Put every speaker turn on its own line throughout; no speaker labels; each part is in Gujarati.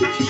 Thank you.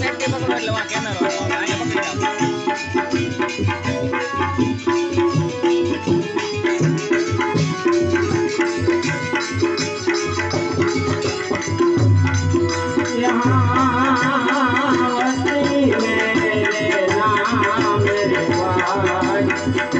નેટ કે પકડો એટલે વાં કેમેરો અહીંયા પકડી જાવ
Thank you.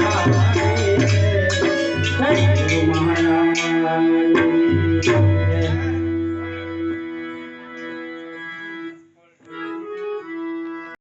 Thank you.